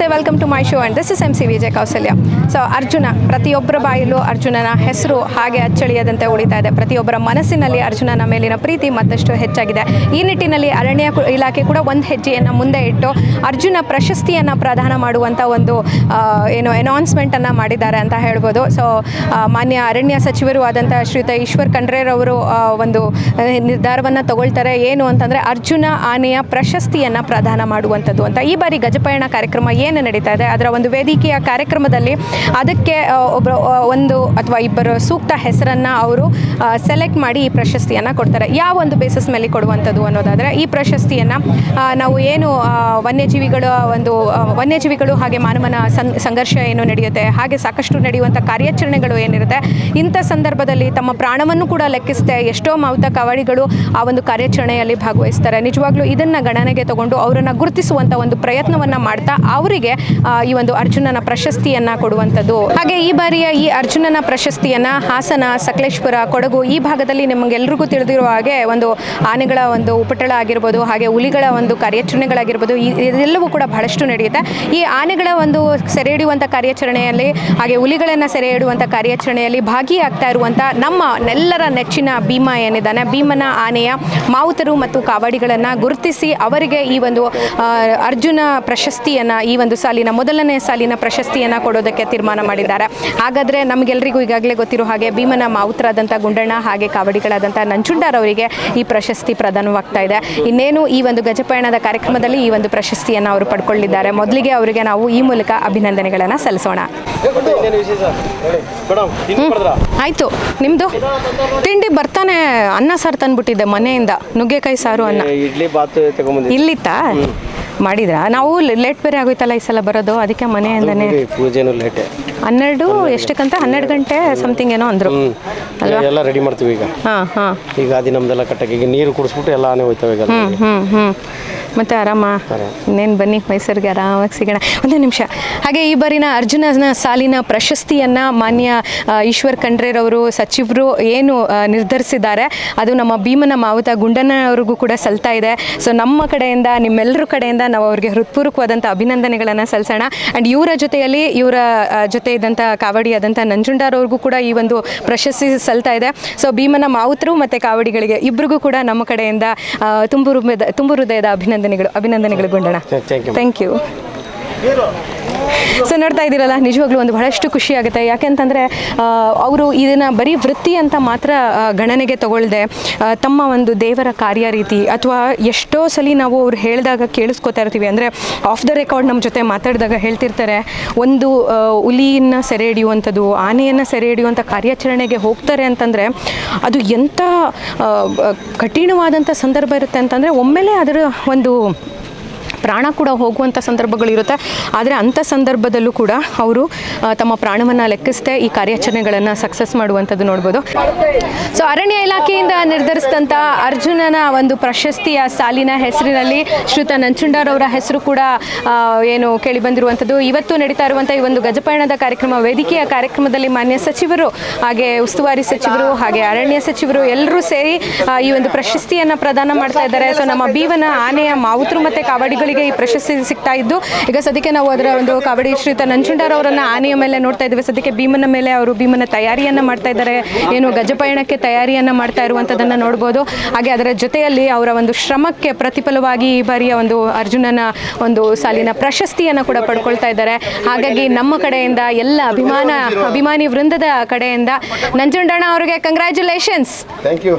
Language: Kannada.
ನಮಸ್ತೆ welcome to my show and this is M C Vijaya Kaushalya so Arjuna, ಪ್ರತಿಯೊಬ್ಬರ ಬಾಯಲ್ಲೂ ಅರ್ಜುನನ ಹೆಸರು ಹಾಗೆ ಅಚ್ಚಳಿಯದಂತೆ ಉಳಿತಾ ಇದೆ. ಪ್ರತಿಯೊಬ್ಬರ ಮನಸ್ಸಿನಲ್ಲಿ ಅರ್ಜುನನ ಮೇಲಿನ ಪ್ರೀತಿ ಮತ್ತಷ್ಟು ಹೆಚ್ಚಾಗಿದೆ. ಈ ನಿಟ್ಟಿನಲ್ಲಿ ಅರಣ್ಯ ಇಲಾಖೆ ಕೂಡ ಒಂದು ಹೆಜ್ಜೆಯನ್ನು ಮುಂದೆ ಇಟ್ಟು ಅರ್ಜುನ ಪ್ರಶಸ್ತಿಯನ್ನು ಪ್ರದಾನ ಮಾಡುವಂಥ ಒಂದು ಏನು ಅನೌನ್ಸ್ಮೆಂಟನ್ನು ಮಾಡಿದ್ದಾರೆ ಅಂತ ಹೇಳ್ಬೋದು. ಸೊ ಮಾನ್ಯ ಅರಣ್ಯ ಸಚಿವರು ಆದಂಥ ಶ್ರೀಯುತ ಈಶ್ವರ್ ಖಂಡ್ರೇರವರು ಒಂದು ನಿರ್ಧಾರವನ್ನು ತಗೊಳ್ತಾರೆ. ಏನು ಅಂತಂದರೆ ಅರ್ಜುನ ಆನೆಯ ಪ್ರಶಸ್ತಿಯನ್ನು ಪ್ರದಾನ ಮಾಡುವಂಥದ್ದು ಅಂತ. ಈ ಬಾರಿ ಗಜಪಯಣ ಕಾರ್ಯಕ್ರಮ ಏನು ನಡೀತಾ ಇದೆ ಅದರ ಒಂದು ವೇದಿಕೆಯ ಕಾರ್ಯಕ್ರಮದಲ್ಲಿ ಅದಕ್ಕೆ ಒಬ್ಬರು ಒಂದು ಅಥವಾ ಇಬ್ಬರು ಸೂಕ್ತ ಹೆಸರನ್ನು ಅವರು ಸೆಲೆಕ್ಟ್ ಮಾಡಿ ಈ ಪ್ರಶಸ್ತಿಯನ್ನು ಕೊಡ್ತಾರೆ. ಯಾವ ಒಂದು ಬೇಸಿಸ್ ಮೇಲೆ ಕೊಡುವಂಥದ್ದು ಅನ್ನೋದಾದರೆ, ಈ ಪ್ರಶಸ್ತಿಯನ್ನು ನಾವು ಏನು ವನ್ಯಜೀವಿಗಳ ಒಂದು ವನ್ಯಜೀವಿಗಳು ಹಾಗೆ ಮಾನವನ ಸಂಘರ್ಷ ಏನು ನಡೆಯುತ್ತೆ, ಹಾಗೆ ಸಾಕಷ್ಟು ನಡೆಯುವಂಥ ಕಾರ್ಯಾಚರಣೆಗಳು ಏನಿರುತ್ತೆ, ಇಂಥ ಸಂದರ್ಭದಲ್ಲಿ ತಮ್ಮ ಪ್ರಾಣವನ್ನು ಕೂಡ ಲೆಕ್ಕಿಸದೆ ಎಷ್ಟೋ ಮೌತ ಕವಡಿಗಳು ಆ ಒಂದು ಕಾರ್ಯಾಚರಣೆಯಲ್ಲಿ ಭಾಗವಹಿಸ್ತಾರೆ. ನಿಜವಾಗ್ಲೂ ಇದನ್ನು ಗಣನೆಗೆ ತಗೊಂಡು ಅವರನ್ನು ಗುರುತಿಸುವಂಥ ಒಂದು ಪ್ರಯತ್ನವನ್ನು ಮಾಡ್ತಾ, ಅವರಿಗೆ ಆ, ಈ ಒಂದು ಅರ್ಜುನನ ಪ್ರಶಸ್ತಿಯನ್ನು ಕೊಡುವಂಥದ್ದು. ಹಾಗೆ ಈ ಬಾರಿಯ ಈ ಅರ್ಜುನನ ಪ್ರಶಸ್ತಿಯನ್ನು ಹಾಸನ ಸಕಲೇಶ್ಪುರ ಕೊಡಗು ಈ ಭಾಗದಲ್ಲಿ ನಿಮಗೆಲ್ರಿಗೂ ತಿಳಿದಿರುವ ಹಾಗೆ ಒಂದು ಆನೆಗಳ ಒಂದು ಉಪಟಳ ಆಗಿರ್ಬೋದು ಹಾಗೆ ಹುಲಿಗಳ ಒಂದು ಕಾರ್ಯಾಚರಣೆಗಳಾಗಿರ್ಬೋದು ಇದೆಲ್ಲವೂ ಕೂಡ ಬಹಳಷ್ಟು ನಡೆಯುತ್ತೆ. ಈ ಆನೆಗಳ ಒಂದು ಸೆರೆ ಹಿಡಿಯುವಂಥ ಕಾರ್ಯಾಚರಣೆಯಲ್ಲಿ ಹಾಗೆ ಹುಲಿಗಳನ್ನು ಸೆರೆ ಹಿಡಿಯುವಂಥ ಕಾರ್ಯಾಚರಣೆಯಲ್ಲಿ ಭಾಗಿಯಾಗ್ತಾ ಇರುವಂಥ ನಮ್ಮ ಎಲ್ಲರ ನೆಚ್ಚಿನ ಭೀಮ ಏನಿದ್ದಾನೆ ಭೀಮನ ಆನೆಯ ಮಾವುತರು ಮತ್ತು ಕಾವಾಡಿಗಳನ್ನು ಗುರುತಿಸಿ ಅವರಿಗೆ ಈ ಒಂದು ಅರ್ಜುನ ಪ್ರಶಸ್ತಿಯನ್ನು ಈ ಒಂದು ಸಾಲಿನ ಮೊದಲನೇ ಸಾಲಿನ ಪ್ರಶಸ್ತಿಯನ್ನು ಕೊಡೋದಕ್ಕೆ ತೀರ್ಮಾನ ಮಾಡಿದ್ದಾರೆ. ಹಾಗಾದರೆ ನಮಗೆಲ್ಲರಿಗೂ ಈಗಾಗಲೇ ಗೊತ್ತಿರೋ ಹಾಗೆ ಭೀಮನ ಮಾವುತರಾದಂಥ ಗುಂಡಣ್ಣ ಹಾಗೆ ಕಾವಡಿಗಳಾದಂಥ ನಂಜುಂಡಾರ್ ಅವರಿಗೆ ಈ ಪ್ರಶಸ್ತಿ ಪ್ರದಾನವಾಗ್ತಾ ಇದೆ. ಇನ್ನೇನು ಈ ಒಂದು ಗಜಪಯಣದ ಕಾರ್ಯಕ್ರಮದಲ್ಲಿ ಈ ಒಂದು ಪ್ರಶಸ್ತಿಯನ್ನು ಅವರು ಪಡ್ಕೊಳ್ಳಿದ್ದಾರೆ ಮೊದಲಿಗೆ ಅವರಿಗೆ ನಾವು ಈ ಮೂಲಕ ಅಭಿನಂದನೆಗಳನ್ನು ಸಲ್ಲಿಸೋಣ. ಆಯಿತು. ನಿಮ್ಮದು ತಿಂಡಿ ಬರ್ತಾನೆ ಅನ್ನ ಸಾರು ತಂದ್ಬಿಟ್ಟಿದ್ದೆ ಮನೆಯಿಂದ. ನುಗ್ಗೆಕಾಯಿ ಸಾರು ಅನ್ನ. ಇಡ್ಲಿ ಬಾತ್ ಇಲ್ಲಿತ್ತಾ? ಮಾಡಿದ್ರಾ? ನಾವು ಲೇಟ್ ಬೇರೆ ಆಗೋಯ್ತಲ್ಲ ಈ ಸಲ ಬರೋದು ಅದಕ್ಕೆ ಮನೆಯಿಂದನೇ ಪೂಜೆನೂ ಲೇಟೆ ಹನ್ನೆರಡು ಎಷ್ಟಕ್ಕಂತ? ಹನ್ನೆರಡು ಗಂಟೆ ಸಮಥಿಂಗ್ ಏನೋ ಅಂದ್ರು. ಹ್ಮ್. ಅಲ್ವಾ? ಎಲ್ಲ ರೆಡಿ ಮಾಡ್ತೀವಿ ಈಗ. ಹಾಂ ಹಾಂ. ಈಗ ಅದಿ ನಮ್ದೆಲ್ಲ ಕಟ್ಟಕ್ಕೆ ಈಗ ನೀರು ಕುಡಿಸ್ಬಿಟ್ಟು ಎಲ್ಲ ಆನೆ ಹೋಯ್ತವೆ ಈಗ ಹ್ಞೂ ಹ್ಞೂ ಮತ್ತೆ ಆರಾಮ? ಇನ್ನೇನು ಬನ್ನಿ ಮೈಸೂರಿಗೆ ಆರಾಮಾಗಿ ಸಿಗೋಣ. ಒಂದು ನಿಮಿಷ. ಹಾಗೆ ಈ ಬಾರಿನ ಅರ್ಜುನನ ಸಾಲಿನ ಪ್ರಶಸ್ತಿಯನ್ನು ಮಾನ್ಯ ಈಶ್ವರ್ ಖಂಡ್ರೆರವರು ಸಚಿವರು ಏನು ನಿರ್ಧರಿಸಿದ್ದಾರೆ. ಅದು ನಮ್ಮ ಭೀಮನ ಮಾವುತ ಗುಂಡನವ್ರಿಗೂ ಕೂಡ ಸಲ್ತಾ ಇದೆ. ಸೊ ನಮ್ಮ ಕಡೆಯಿಂದ ನಿಮ್ಮೆಲ್ಲರ ಕಡೆಯಿಂದ ನಾವು ಅವ್ರಿಗೆ ಹೃತ್ಪೂರ್ವಕವಾದಂಥ ಅಭಿನಂದನೆಗಳನ್ನು ಸಲ್ಲಿಸೋಣ ಆ್ಯಂಡ್ ಇವರ ಜೊತೆಯಲ್ಲಿ ಇವರ ಜೊತೆ ಇದ್ದಂಥ ಕಾವಡಿ ನಂಜುಂಡಾರವ್ರಿಗೂ ನಂಜುಂಡಾರ್ ಕೂಡ ಈ ಒಂದು ಪ್ರಶಸ್ತಿ ಸಲ್ತಾ ಇದೆ. ಸೊ ಭೀಮನ ಮಾವುತರು ಮತ್ತು ಕಾವಡಿಗಳಿಗೆ ಇಬ್ಬರಿಗೂ ಕೂಡ ನಮ್ಮ ಕಡೆಯಿಂದ ತುಂಬು ತುಂಬು ಹೃದಯದ ಹೃದಯದ ಅಭಿನಂದನೆಗಳು ಅಭಿನಂದನೆಗಳು Gundanna. Thank you thank you so ನೋಡ್ತಾ ಇದ್ದೀರಲ್ಲ, ನಿಜವಾಗ್ಲೂ ಒಂದು ಬಹಳಷ್ಟು ಖುಷಿ ಆಗುತ್ತೆ. ಯಾಕೆಂತಂದರೆ ಅವರು ಇದನ್ನು ಬರೀ ವೃತ್ತಿ ಅಂತ ಮಾತ್ರ ಗಣನೆಗೆ ತಗೊಳ್ಳದೆ ತಮ್ಮ ಒಂದು ದೇವರ ಕಾರ್ಯ ರೀತಿ ಅಥವಾ ಎಷ್ಟೋ ಸಲ ನಾವು ಅವ್ರು ಹೇಳಿದಾಗ ಕೇಳಿಸ್ಕೊತಾ ಇರ್ತೀವಿ. ಅಂದರೆ ಆಫ್ ದ ರೆಕಾರ್ಡ್ ನಮ್ಮ ಜೊತೆ ಮಾತಾಡಿದಾಗ ಹೇಳ್ತಿರ್ತಾರೆ, ಒಂದು ಹುಲಿಯನ್ನು ಸೆರೆ ಹಿಡಿಯುವಂಥದ್ದು ಆನೆಯನ್ನು ಸೆರೆ ಹಿಡಿಯುವಂಥ ಕಾರ್ಯಾಚರಣೆಗೆ ಹೋಗ್ತಾರೆ ಅಂತಂದರೆ, ಅದು ಎಂಥ ಕಠಿಣವಾದಂಥ ಸಂದರ್ಭ ಇರುತ್ತೆ ಅಂತಂದರೆ, ಒಮ್ಮೆಲೆ ಅದರ ಒಂದು ಪ್ರಾಣ ಕೂಡ ಹೋಗುವಂಥ ಸಂದರ್ಭಗಳಿರುತ್ತೆ ಆದರೆ ಅಂಥ ಸಂದರ್ಭದಲ್ಲೂ ಕೂಡ ಅವರು ತಮ್ಮ ಪ್ರಾಣವನ್ನು ಲೆಕ್ಕಿಸದೆ ಈ ಕಾರ್ಯಾಚರಣೆಗಳನ್ನು ಸಕ್ಸಸ್ ಮಾಡುವಂಥದ್ದು ನೋಡ್ಬೋದು. ಸೊ ಅರಣ್ಯ ಇಲಾಖೆಯಿಂದ ನಿರ್ಧರಿಸಿದಂಥ ಅರ್ಜುನನ ಒಂದು ಪ್ರಶಸ್ತಿಯ ಸಾಲಿನ ಹೆಸರಿನಲ್ಲಿ ಶ್ರುತ ನಂಚುಂಡಾರವರ ಹೆಸರು ಕೂಡ ಏನು ಕೇಳಿ ಬಂದಿರುವಂಥದ್ದು. ಇವತ್ತು ನಡೀತಾ ಇರುವಂಥ ಈ ಒಂದು ಗಜಪಯಣದ ಕಾರ್ಯಕ್ರಮ, ವೇದಿಕೆಯ ಕಾರ್ಯಕ್ರಮದಲ್ಲಿ ಮಾನ್ಯ ಸಚಿವರು, ಹಾಗೆ ಉಸ್ತುವಾರಿ ಸಚಿವರು, ಹಾಗೆ ಅರಣ್ಯ ಸಚಿವರು ಎಲ್ಲರೂ ಸೇರಿ ಈ ಒಂದು ಪ್ರಶಸ್ತಿಯನ್ನು ಪ್ರದಾನ ಮಾಡ್ತಾ ಇದ್ದಾರೆ. ಸೊ ನಮ್ಮ ಬೀವನ ಆನೆಯ ಮಾವುತರು ಮತ್ತು ಕಾವಡಿಗಳಿಗೆ ಈ ಪ್ರಶಸ್ತಿ ಸಿಗ್ತಾ ಇದ್ದು ಈಗ ಸದ್ಯಕ್ಕೆ ನಾವು ಅದರ ಒಂದು ಕಾವಡಿ ಶ್ರೀತ ನಂಜುಂಡಾರ್ ಅವರನ್ನು ಆನೆಯ ಮೇಲೆ ನೋಡ್ತಾ ಇದ್ದೇವೆ. ಸದ್ಯಕ್ಕೆ ಭೀಮನ ಮೇಲೆ ಅವರು ಭೀಮನ ತಯಾರಿಯನ್ನು ಮಾಡ್ತಾ ಇದ್ದಾರೆ. ಏನು ಗಜಪಯಣಕ್ಕೆ ತಯಾರಿಯನ್ನು ಮಾಡ್ತಾ ಇರುವಂಥದ್ದನ್ನು ನೋಡ್ಬೋದು. ಹಾಗೆ ಅದರ ಜೊತೆಯಲ್ಲಿ ಅವರ ಒಂದು ಶ್ರಮಕ್ಕೆ ಪ್ರತಿಫಲವಾಗಿ ಈ ಬಾರಿಯ ಒಂದು ಅರ್ಜುನನ ಒಂದು ಸಾಲಿನ ಪ್ರಶಸ್ತಿಯನ್ನು ಕೂಡ ಪಡ್ಕೊಳ್ತಾ ಇದ್ದಾರೆ. ಹಾಗಾಗಿ ನಮ್ಮ ಕಡೆಯಿಂದ ಎಲ್ಲ ಅಭಿಮಾನ ಅಭಿಮಾನಿ ವೃಂದದ ಕಡೆಯಿಂದ ನಂಜುಂಡಣ್ಣ ಅವರಿಗೆ ಕಂಗ್ರ್ಯಾಚುಲೇಷನ್ಸ್ ಥ್ಯಾಂಕ್ ಯು